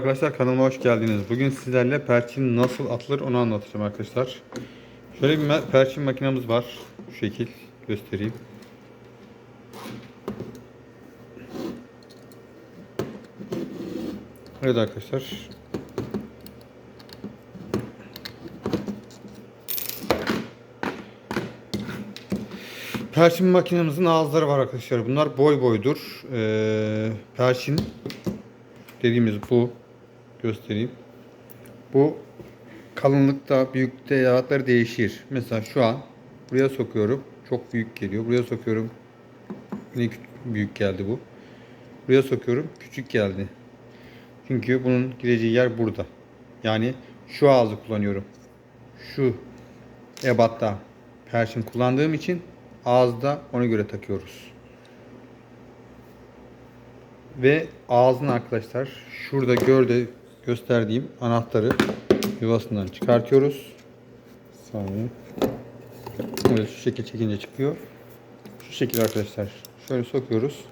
arkadaşlar kanalıma hoş geldiniz. Bugün sizlerle perçin nasıl atılır onu anlatacağım arkadaşlar. Şöyle bir perçin makinamız var. Şu şekil göstereyim. Evet arkadaşlar. Perçin makinemizin ağızları var arkadaşlar. Bunlar boy boydur. Ee, perçin dediğimiz bu. Göstereyim. Bu kalınlıkta, büyüklükte yaratları değişir. Mesela şu an buraya sokuyorum. Çok büyük geliyor. Buraya sokuyorum. Yine büyük geldi bu. Buraya sokuyorum. Küçük geldi. Çünkü bunun gireceği yer burada. Yani şu ağzı kullanıyorum. Şu ebatta perçin kullandığım için ağızda ona göre takıyoruz. Ve ağzını arkadaşlar şurada görde gösterdiğim anahtarı yuvasından çıkartıyoruz. Saniye. Böyle şu şekil çekince çıkıyor. Şu şekil arkadaşlar. Şöyle sokuyoruz.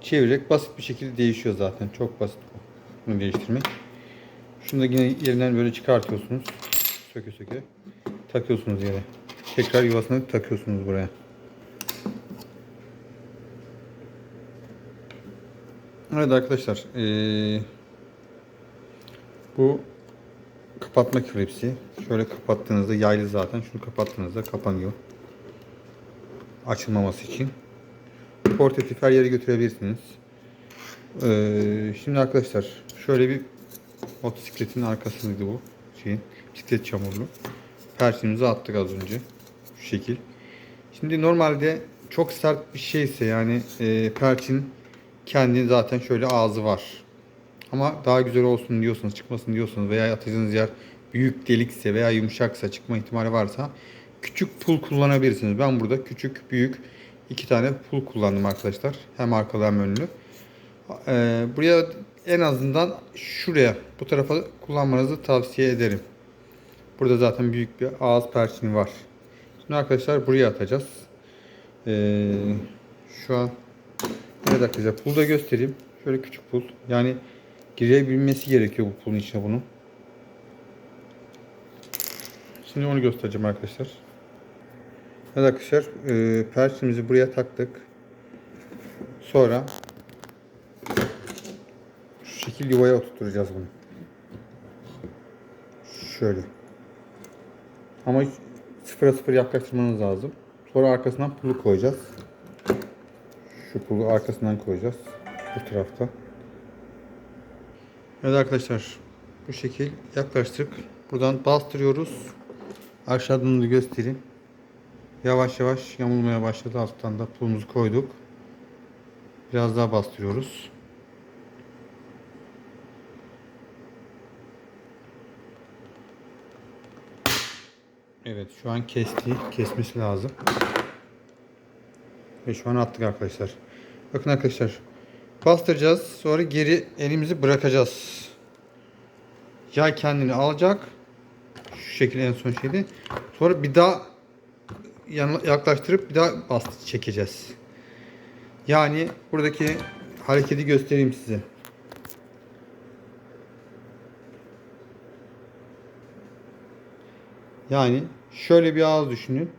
Çevirerek basit bir şekilde değişiyor zaten. Çok basit bu. Bunu değiştirmek. Şunu da yine yerinden böyle çıkartıyorsunuz. Söke söke. Takıyorsunuz yere. Tekrar yuvasına takıyorsunuz buraya. Evet arkadaşlar. eee, bu kapatma klipsi. Şöyle kapattığınızda yaylı zaten. Şunu kapattığınızda kapanıyor. Açılmaması için. Portatif her yere götürebilirsiniz. Eee, şimdi arkadaşlar şöyle bir motosikletin arkasındaydı bu şeyin. Bisiklet çamurlu. Perçinimizi attık az önce. Şu şekil. Şimdi normalde çok sert bir şeyse yani e, perçin kendi zaten şöyle ağzı var. Ama daha güzel olsun diyorsanız, çıkmasın diyorsanız veya atacağınız yer büyük delikse veya yumuşaksa çıkma ihtimali varsa küçük pul kullanabilirsiniz. Ben burada küçük, büyük iki tane pul kullandım arkadaşlar. Hem arkalı hem önlü. Ee, buraya en azından şuraya, bu tarafa kullanmanızı tavsiye ederim. Burada zaten büyük bir ağız perçini var. Şimdi arkadaşlar buraya atacağız. Ee, şu an evet arkadaşlar pul da göstereyim. Şöyle küçük pul. Yani girebilmesi gerekiyor bu pulun içine bunun. Şimdi onu göstereceğim arkadaşlar. Evet arkadaşlar e, perçimizi buraya taktık. Sonra şu şekil yuvaya oturtacağız bunu. Şöyle. Ama sıfıra sıfır yaklaştırmanız lazım. Sonra arkasından pulu koyacağız. Şu pulu arkasından koyacağız. Bu tarafta. Evet arkadaşlar. Bu şekil yaklaştık. Buradan bastırıyoruz. Aşağıdan da göstereyim. Yavaş yavaş yamulmaya başladı. Alttan da pulumuzu koyduk. Biraz daha bastırıyoruz. Evet şu an kesti. Kesmesi lazım. Ve şu an attık arkadaşlar. Bakın arkadaşlar. Bastıracağız. Sonra geri elimizi bırakacağız. Yay kendini alacak. Şu şekilde en son şeydi. Sonra bir daha yaklaştırıp bir daha bastı çekeceğiz. Yani buradaki hareketi göstereyim size. Yani şöyle bir ağız düşünün.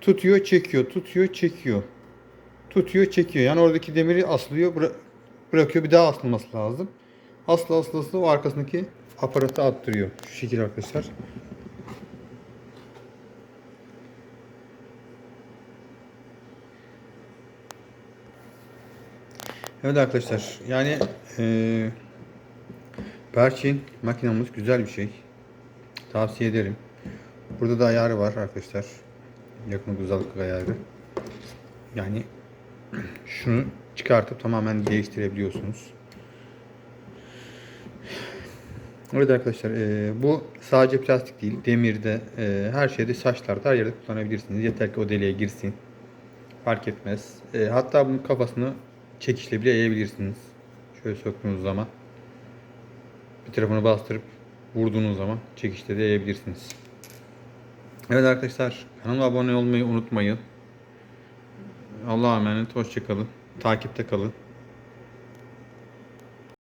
Tutuyor, çekiyor, tutuyor, çekiyor. Tutuyor, çekiyor. Yani oradaki demiri aslıyor, bıra- bırakıyor. Bir daha asılması lazım. Asla asla asla o arkasındaki aparatı attırıyor. Şu şekilde arkadaşlar. Evet arkadaşlar. Yani eee Perçin makinamız güzel bir şey. Tavsiye ederim. Burada da ayarı var arkadaşlar. Yakın uzaklık ayarı. Yani şunu çıkartıp tamamen değiştirebiliyorsunuz. Evet arkadaşlar e, bu sadece plastik değil. Demirde, e, her şeyde, saçlarda, her yerde kullanabilirsiniz. Yeter ki o deliğe girsin. Fark etmez. E, hatta bunun kafasını çekişle bile eğebilirsiniz. Şöyle soktuğunuz zaman. Bir tarafını bastırıp vurduğunuz zaman çekişte de eğebilirsiniz. Evet arkadaşlar kanalıma abone olmayı unutmayın. Allah'a emanet hoşçakalın. Takipte kalın.